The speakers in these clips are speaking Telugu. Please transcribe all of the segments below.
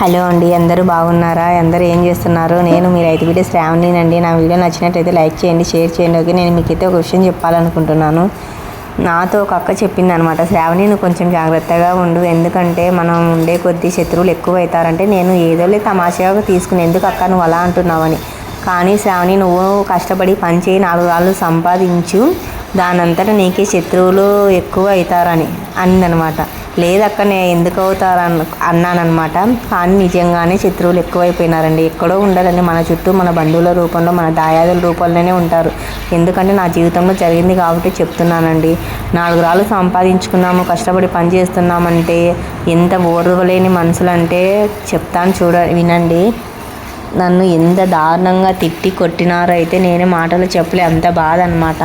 హలో అండి అందరూ బాగున్నారా? అందరూ ఏం చేస్తున్నారు? నేను మీరు అయితే వీడియో శ్రావణినండి. నా వీడియో నచ్చినట్టయితే లైక్ చేయండి షేర్ చేయండి. ఓకే నేను మీకైతే ఒక విషయం చెప్పాలనుకుంటున్నాను. నాతో ఒక అక్క చెప్పింది అనమాట శ్రావణి నువ్వు కొంచెం జాగ్రత్తగా ఉండు. ఎందుకంటే మనం ఉండే కొద్ది శత్రువులు ఎక్కువ అవుతారంటే నేను ఏదోలే తమాషాగా తీసుకుని ఎందుకు అక్క నువ్వు అలా అంటున్నావని. కానీ శ్రావణి నువ్వు కష్టపడి పనిచేయి నాలుగు రాళ్ళు సంపాదించు. దానంతటా నీకే శత్రువులు ఎక్కువ అవుతారని అందనమాట లేదక్క నేను ఎందుకు అవుతారని అన్నానమాట కానీ నిజంగానే శత్రువులు ఎక్కువైపోయినారండి. ఎక్కడో ఉండాలని మన చుట్టూ మన బంధువుల రూపంలో మన దాయాదుల రూపంలోనే ఉంటారు. ఎందుకంటే నా జీవితంలో జరిగింది కాబట్టి చెప్తున్నానండి. నాలుగు రాళ్ళు సంపాదించుకున్నాము కష్టపడి పని చేస్తున్నామంటే ఎంత ఓర్వలేని మనసులంటే అంటే చెప్తాను చూడ వినండి. నన్ను ఎంత దారుణంగా తిట్టి కొట్టినారో అయితే నేనే మాటలు చెప్పలే. అంత బాధ అనమాట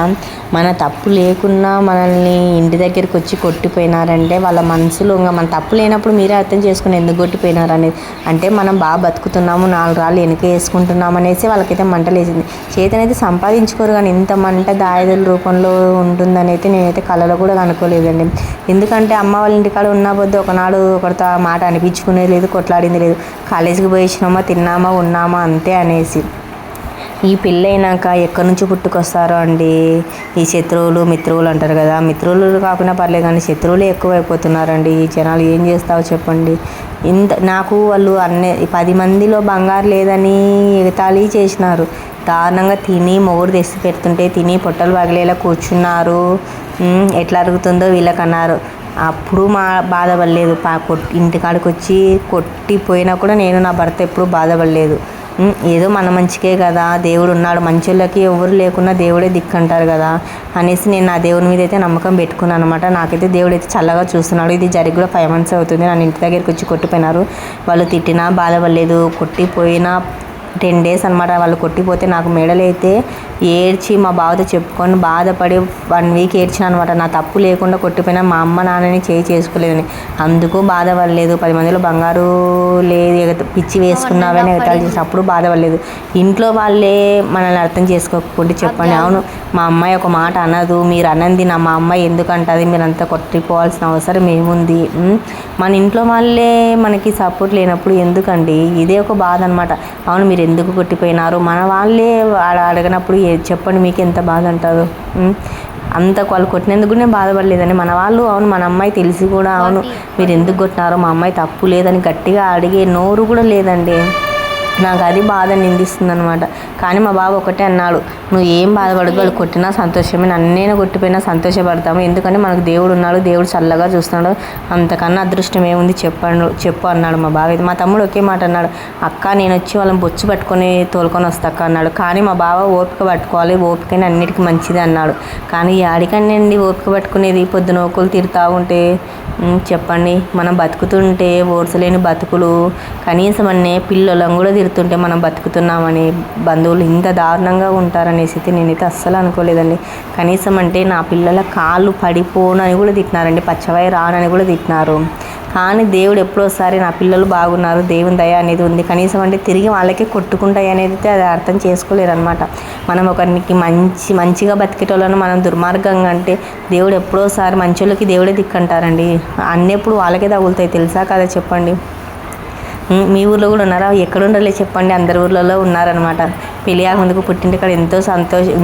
మన తప్పు లేకున్నా మనల్ని ఇంటి దగ్గరికి వచ్చి కొట్టిపోయినారంటే వాళ్ళ మనసులో ఇంకా మన తప్పు లేనప్పుడు మీరే అర్థం చేసుకుని ఎందుకు కొట్టిపోయినారు అనేది అంటే మనం బాగా బతుకుతున్నాము నాలుగు రాళ్ళు వెనక వేసుకుంటున్నాం అనేసి వాళ్ళకైతే మంటలేసింది చేతనైతే సంపాదించుకోరు కానీ ఇంత మంట దాయదుల రూపంలో ఉంటుందని అయితే నేనైతే కళలో కూడా అనుకోలేదండి. ఎందుకంటే అమ్మ వాళ్ళ ఇంటికాడ ఉన్న పొద్దు ఒకనాడు ఒకరితో మాట అనిపించుకునేది లేదు కొట్లాడింది లేదు. కాలేజీకి పోయించినామా తిన్నామా ఉన్నామా అంతే అనేసి. ఈ పెళ్ళైనాక ఎక్కడి నుంచి పుట్టుకొస్తారో అండి? ఈ శత్రువులు మిత్రువులు అంటారు కదా. మిత్రువులు కాకుండా పర్లేదు కానీ శత్రువులే ఎక్కువైపోతున్నారండి. ఈ జనాలు ఏం చేస్తావో చెప్పండి. ఇంత నాకు వాళ్ళు అన్ని పది మందిలో బంగారు లేదని ఎగతాళి చేసినారు. దారుణంగా తిని మొగుడు తెచ్చి పెడుతుంటే తిని పొట్టలు పగిలేలా కూర్చున్నారు. ఎట్లా అరుగుతుందో వీళ్ళకన్నారు. అప్పుడు మా బాధపడలేదు. పా కొట్ ఇంటికాడికి వచ్చి కొట్టిపోయినా కూడా నేను నా భర్త ఎప్పుడు బాధపడలేదు. ఏదో మన మంచికే కదా. దేవుడు ఉన్నాడు. మంచోళ్ళకి ఎవరు లేకున్నా దేవుడే దిక్కంటారు కదా అనేసి నేను నా దేవుని మీద అయితే నమ్మకం పెట్టుకున్నాను అనమాట నాకైతే దేవుడు అయితే చల్లగా చూస్తున్నాడు. ఇది జరిగి కూడా ఫైవ్ మంత్స్ అవుతుంది. నన్ను ఇంటి దగ్గరికి వచ్చి కొట్టిపోయినారు. వాళ్ళు తిట్టినా బాధపడలేదు. కొట్టిపోయినా టెన్ డేస్ అనమాట వాళ్ళు కొట్టిపోతే నాకు మెడలు అయితే ఏడ్చి మా బావతో చెప్పుకొని బాధపడి వన్ వీక్ ఏడ్చిన అనమాట నా తప్పు లేకుండా కొట్టిపోయినా మా అమ్మ నాన్నని చేయి చేసుకోలేదని. అందుకు బాధపడలేదు. పది మందిలో బంగారు లేదు ఎగత- పిచ్చి వేసుకున్నావని ఎగతాళి చేసి అప్పుడు బాధపడలేదు. ఇంట్లో వాళ్ళే మనల్ని అర్థం చేసుకోకపోతే చెప్పండి. అవును మా అమ్మాయి ఒక మాట అనదు. మీరు అనంది నా మా అమ్మాయి ఎందుకు అంటది మీరు అంతా కొట్టిపోవాల్సిన అవసరం ఏముంది? మన ఇంట్లో వాళ్ళే మనకి సపోర్ట్ లేనప్పుడు ఎందుకండి? ఇదే ఒక బాధ అనమాట. అవును మీరు ఎందుకు కొట్టిపోయినారు? మన వాళ్ళే అడగనప్పుడు చెప్పండి మీకు ఎంత బాధ ఉమ్, అంత వాళ్ళు కొట్టినందుకు నేను బాధపడలేదని మన వాళ్ళు అవును మన అమ్మాయి తెలిసి కూడా అవును. మీరు ఎందుకు కొట్టినారో మా అమ్మాయి తప్పు లేదని గట్టిగా అడిగే నోరు కూడా లేదండి. నాకు అది బాధ నిందిస్తుంది అనమాట కానీ మా బాబు ఒకటే అన్నాడు నువ్వు ఏం బాధపడదు వాళ్ళు కొట్టినా సంతోషమే నన్నైనా కొట్టిపోయినా సంతోషపడతాము. ఎందుకంటే మనకు దేవుడు ఉన్నాడు దేవుడు చల్లగా చూస్తున్నాడు అంతకన్నా అదృష్టం ఏముంది చెప్పాడు చెప్పు అన్నాడు మా బావ మా తమ్ముడు ఒకే మాట అన్నాడు అక్క నేను వచ్చి వాళ్ళని బొచ్చు పట్టుకొని తోలుకొని వస్తాక అక్క అన్నాడు. కానీ మా బావ ఓపిక పట్టుకోవాలి ఓపికని అన్నిటికీ మంచిది అన్నాడు. కానీ ఆడికండి ఓపిక పట్టుకునేది పొద్దున ఓకులు తిడతా ఉంటే చెప్పండి. మనం బతుకుతుంటే ఓర్చలేని బతుకులు కనీసం అన్నే పిల్లలను కూడా తిరుతుంటే మనం బతుకుతున్నామని బంధువులు ఇంత దారుణంగా ఉంటారనేసి నేనైతే అస్సలు అనుకోలేదండి. కనీసం అంటే నా పిల్లల కాళ్ళు పడిపోనని కూడా తిట్టినారండి. పచ్చవాయి రానని కూడా తిట్టినారు. కానీ దేవుడు ఎప్పుడోసారి నా పిల్లలు బాగున్నారు దేవుని దయ అనేది ఉంది. కనీసం అంటే తిరిగి వాళ్ళకే కొట్టుకుంటాయి అనేది అది అర్థం చేసుకోలేరు అనమాట మనం ఒకరికి మంచి మంచిగా బతికేటోళ్ళను మనం దుర్మార్గంగా అంటే దేవుడు ఎప్పుడోసారి మంచోళ్ళకి దేవుడే దిక్కంటారండి. అన్నెప్పుడు వాళ్ళకే తగులుతాయి తెలుసా కదా చెప్పండి? మీ ఊర్లో కూడా ఉన్నారా? ఎక్కడ ఉండాలి చెప్పండి. అందరి ఊర్లలో ఉన్నారనమాట పెళ్ళి ముందుకు పుట్టింటి కాడ ఎంతో సంతోషం